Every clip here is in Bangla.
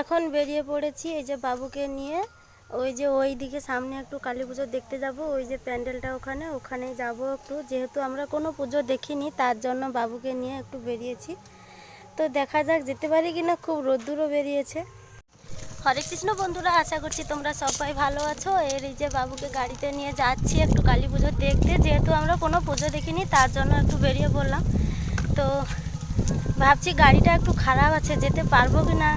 এখন বেরিয়ে পড়েছি, এই যে বাবুকে নিয়ে। ওই যে ওই দিকে সামনে একটু কালী পুজো দেখতে যাব, ওই যে প্যান্ডেলটা ওখানে ওখানে যাব একটু। যেহেতু আমরা কোনো পুজো দেখিনি, তার জন্য বাবুকে নিয়ে একটু বেরিয়েছি। তো দেখা যাক, যেতে পারি কিনা, খুব রোদ্দুরও বেরিয়েছে। হরে কৃষ্ণ বন্ধুরা, আশা করছি তোমরা সবাই ভালো আছো। এর এই যে বাবুকে গাড়িতে নিয়ে যাচ্ছি একটু কালী পুজো দেখতে। যেহেতু আমরা কোনো পুজো দেখিনি, তার জন্য একটু বেরিয়ে পড়লাম। তো ভাবছি গাড়িটা একটু খারাপ আছে, যেতে পারব কি না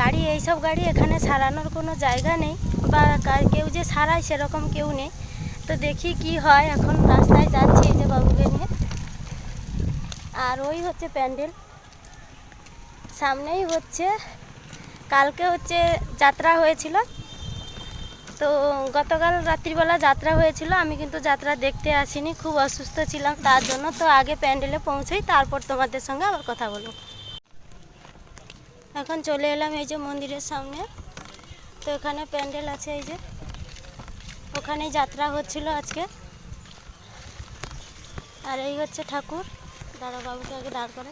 গাড়ি, এইসব গাড়ি এখানে সারানোর কোনো জায়গা নেই বা কেউ যে সারায় সেরকম কেউ নেই। তো দেখি কি হয়, এখন রাস্তায় যাচ্ছি এই যে বাবুকে নিয়ে। আর ওই হচ্ছে প্যান্ডেল। সামনেই হচ্ছে, কালকে হচ্ছে যাত্রা হয়েছিল। তো গতকাল রাত্রিবেলা যাত্রা হয়েছিল, আমি কিন্তু যাত্রা দেখতে আসিনি, খুব অসুস্থ ছিলাম। তার জন্য তো আগে প্যান্ডেলে পৌঁছই তারপর তোমাদের সঙ্গে আবার কথা বলব। এখন চলে এলাম এই যে মন্দিরের সামনে। তো এখানে প্যান্ডেল আছে এই যে। ওখানে যাত্রা হচ্ছিল আজকে। আর এই হচ্ছে ঠাকুর। দাদা বাবুকে আগে দাঁড় করে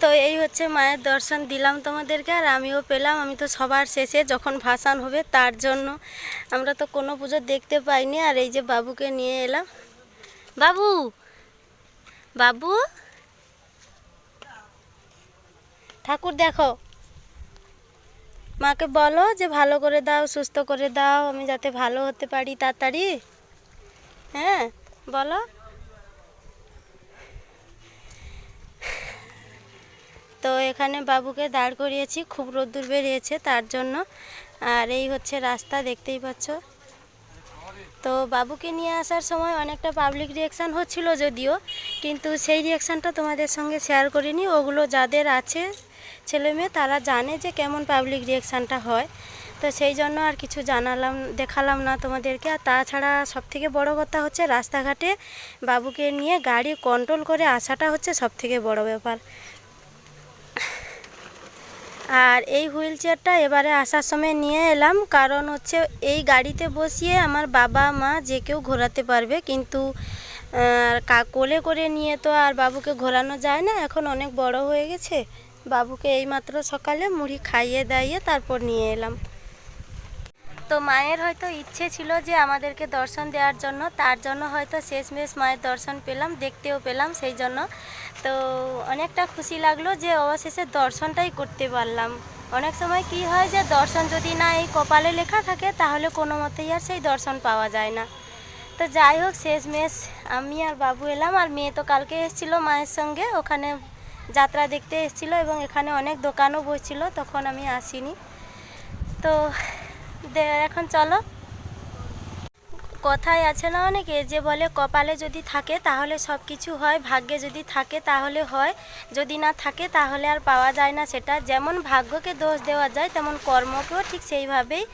তো এই হচ্ছে মায়ের দর্শন দিলাম তোমাদেরকে, আর আমিও পেলাম। আমি তো সবার শেষে যখন ভাসান হবে তার জন্য। আমরা তো কোনো পুজো দেখতে পাইনি, আর এই যে বাবুকে নিয়ে এলাম। বাবু! বাবু! ঠাকুর দেখো। মাকে বলো যে ভালো করে দাও, সুস্থ করে দাও, আমি যাতে ভালো হতে পারি তাড়াতাড়ি। হ্যাঁ বলো। তো এখানে বাবুকে দাঁড় করিয়েছি, খুব রোদ্দুর বেরিয়েছে তার জন্য। আর এই হচ্ছে রাস্তা, দেখতেই পাচ্ছ। তো বাবুকে নিয়ে আসার সময় অনেকটা পাবলিক রিয়াকশান হচ্ছিল যদিও, কিন্তু সেই রিয়াকশানটা তোমাদের সঙ্গে শেয়ার করিনি। ওগুলো যাদের আছে ছেলে মেয়ে তারা জানে যে কেমন পাবলিক রিয়াকশানটা হয়। তো সেই জন্য আর কিছু জানালাম, দেখালাম না তোমাদেরকে। আর তাছাড়া সবথেকে বড় কথা হচ্ছে, রাস্তাঘাটে বাবুকে নিয়ে গাড়ি কন্ট্রোল করে আসাটা হচ্ছে সবথেকে বড় ব্যাপার। আর এই হুইল চেয়ারটা এবারে আসার সময় নিয়ে এলাম। কারণ হচ্ছে এই গাড়িতে বসিয়ে আমার বাবা, মা যে কেউ ঘোরাতে পারবে। কিন্তু কোলে করে নিয়ে তো আর বাবুকে ঘোরানো যায় না। এখন অনেক বড় হয়ে গেছে। বাবুকে এইমাত্র সকালে মুড়ি খাইয়ে দাইয়ে তারপর নিয়ে এলাম। তো মায়ের হয়তো ইচ্ছে ছিল যে আমাদেরকে দর্শন দেওয়ার জন্য, তার জন্য হয়তো শেষমেশ মায়ের দর্শন পেলাম, দেখতেও পেলাম সেই জন্য। তো অনেকটা খুশি লাগল যে অবশেষে দর্শনটাই করতে পারলাম। অনেক সময় কি হয় যে দর্শন যদি না এই কপালে লেখা থাকে, তাহলে কোনো মতেই আর সেই দর্শন পাওয়া যায় না। তো যাই হোক, শেষমেশ আমি আর বাবু এলাম, আর মেয়ে তো কালকে এসেছিল মায়ের সঙ্গে, ওখানে যাত্রা দেখতে এসেছিল এবং এখানে অনেক দোকানও বসছিল তখন আমি আসিনি। তো এখন চলো। কথায় আছে না অনেকে যে বলে কপালে যদি থাকে তাহলে সব কিছু হয়, ভাগ্যে যদি থাকে তাহলে হয়, যদি না থাকে তাহলে আর পাওয়া যায় না সেটা। যেমন ভাগ্যকে দোষ দেওয়া যায়, তেমন কর্মকেও ঠিক সেইভাবেই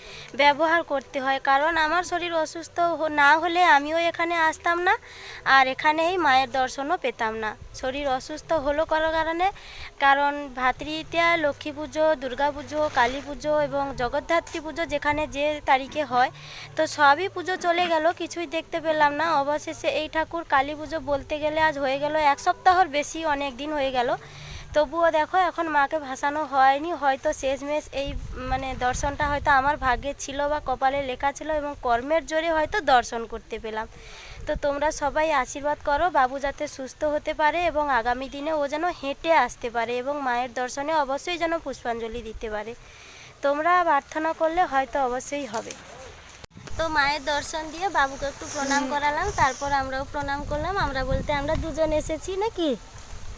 ব্যবহার করতে হয়। কারণ আমার শরীর অসুস্থ না হলে আমিও এখানে আসতাম না, আর এখানেই মায়ের দর্শনও পেতাম না। শরীর অসুস্থ হলো কোনো কারণে, কারণ ভাতৃতীয়া লক্ষ্মী পুজো, দুর্গা পুজো, কালী পুজো এবং জগদ্ধাত্রী পুজো যেখানে যে তারিখে হয়, তো সবই পুজো চলে গেল, কিছুই দেখতে পেলাম না। অবশেষে এই ঠাকুর কালী পুজো বলতে গেলে আজ হয়ে গেল এক সপ্তাহর বেশি, অনেক দিন হয়ে গেল। তবুও দেখো, এখন মাকে ভাসানো হয়নি। হয়তো শেষমেশ এই মানে দর্শনটা হয়তো আমার ভাগ্যে ছিল বা কপালে লেখা ছিল এবং কর্মের জোরে হয়তো দর্শন করতে পেলাম। তো তোমরা সবাই আশীর্বাদ করো, বাবু যাতে সুস্থ হতে পারে এবং আগামী দিনে ও যেন হেঁটে আসতে পারে এবং মায়ের দর্শনে অবশ্যই যেন পুষ্পাঞ্জলি দিতে পারে। তোমরা প্রার্থনা করলে হয়তো অবশ্যই হবে। তো মায়ের দর্শন দিয়ে বাবুকে একটু প্রণাম করালাম, তারপর আমরাও প্রণাম করলাম। আমরা বলতে আমরা দুজন এসেছি নাকি?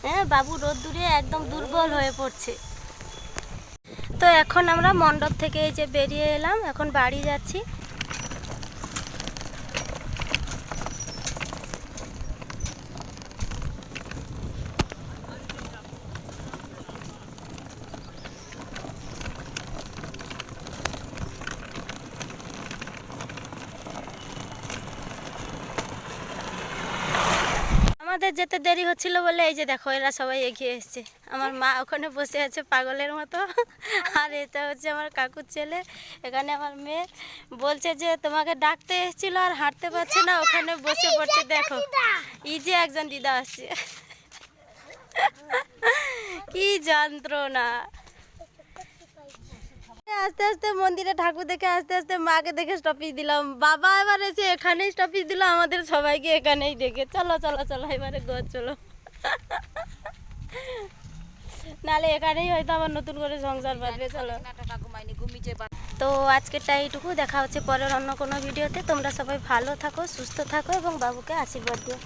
হ্যাঁ বাবু রোদ্দুরে একদম দুর্বল হয়ে পড়ছে। তো এখন আমরা মণ্ডপ থেকে এই যে বেরিয়ে এলাম, এখন বাড়ি যাচ্ছি। আমাদের যেতে দেরি হচ্ছিল বলে এই যে দেখো এরা সবাই এগিয়ে এসছে। আমার মা ওখানে বসে আছে পাগলের মতো। আর এটা হচ্ছে আমার কাকুর ছেলে। এখানে আমার মেয়ে বলছে যে তোমাকে ডাকতে এসেছিল আর হাঁটতে পারছে না ওখানে বসে পড়ছে দেখো। এই যে একজন দিদা আসছে। কি যন্ত্রণা। আস্তে আস্তে মন্দিরে ঠাকুর দেখে আস্তে আস্তে মাকে দেখে স্টপিজ দিলাম। বাবা এবার এসে এখানেই স্টপিজ দিল আমাদের সবাইকে এখানেই দেখে চলো চলো চলো এবারে ঘর চলো। নালে এখানেই হয়তো আবার নতুন করে সংসার বাঁধবে চলো। তো আজকেরটা এইটুকু দেখা হচ্ছে পরের অন্য কোনো ভিডিওতে। তোমরা সবাই ভালো থাকো সুস্থ থাকো এবং বাবুকে আশীর্বাদ দিও।